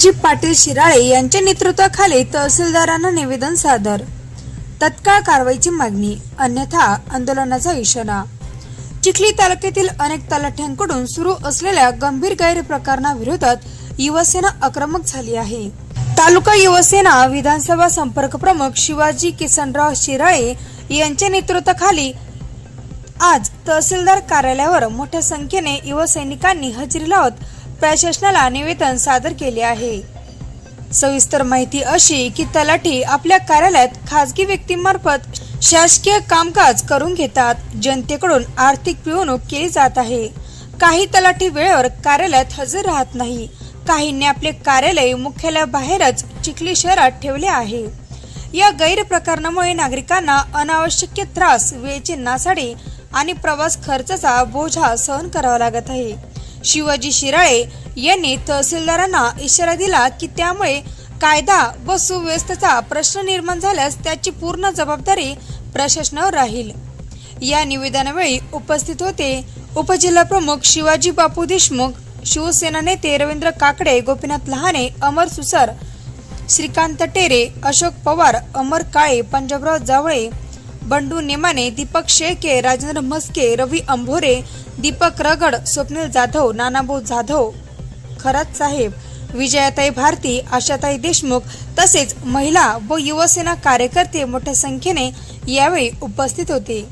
जी पाटील शिराळे यांच्या नेतृत्वाखाली तहसीलदारांना निवेदन सादर. तत्काळ कारवाईची मागणी अन्यथा आंदोलनाचा इशारा. चिखली तालुक्यातील अनेक तलाठ्यांकडून सुरू असलेल्या गंभीर गैरप्रकरणाविरोधात युवसेना आक्रमक झाली आहे. तालुका युवसेना विधानसभा संपर्क प्रमुख शिवाजी किसनराव शिराळे यांच्या नेतृत्वाखाली आज तहसीलदार कार्यालयावर मोठ्या संख्येने युवसैनिकांनी हजेरी लावत प्रशासनाला निवेदन सादर केले आहे. सविस्तर माहिती अशी की तलाठी आपल्या कार्यालयात खासगी व्यक्तीमार्फत शासकीय कामकाज करून घेतात. जनतेकडून आर्थिक पिळवणूक केली जात आहे. काही तलाठी वेळेवर कार्यालयात हजर राहत नाही. काहींनी आपले कार्यालय मुख्यालयाबाहेरच चिखली शहरात ठेवले आहे. या गैरप्रकरणामुळे नागरिकांना अनावश्यक त्रास वेळेची नासाडी आणि प्रवास खर्चाचा बोजा सहन करावा लागत आहे. शिवाजी शिराळे यांनी तहसीलदारांना इशारा दिला की त्यामुळे कायदा व सुव्यवस्थेचा प्रश्न निर्माण झाल्यास त्याची पूर्ण जबाबदारी प्रशासनावर राहील. या निवेदनावेळी उपस्थित होते उपजिल्हा प्रमुख शिवाजी बापू देशमुख शिवसेना नेते रवींद्र काकडे गोपीनाथ लहाने अमर सुसर श्रीकांत टेरे अशोक पवार अमर काळे पंजाबराव जावळे बंडू नेमाने दीपक शेळके राजेंद्र म्हस्के रवी अंभोरे दीपक रगड स्वप्नील जाधव नानाभाऊ जाधव खरात साहेब विजयाताई भारती आशाताई देशमुख तसेच महिला व युवसेना कार्यकर्ते मोठ्या संख्येने यावेळी उपस्थित होते.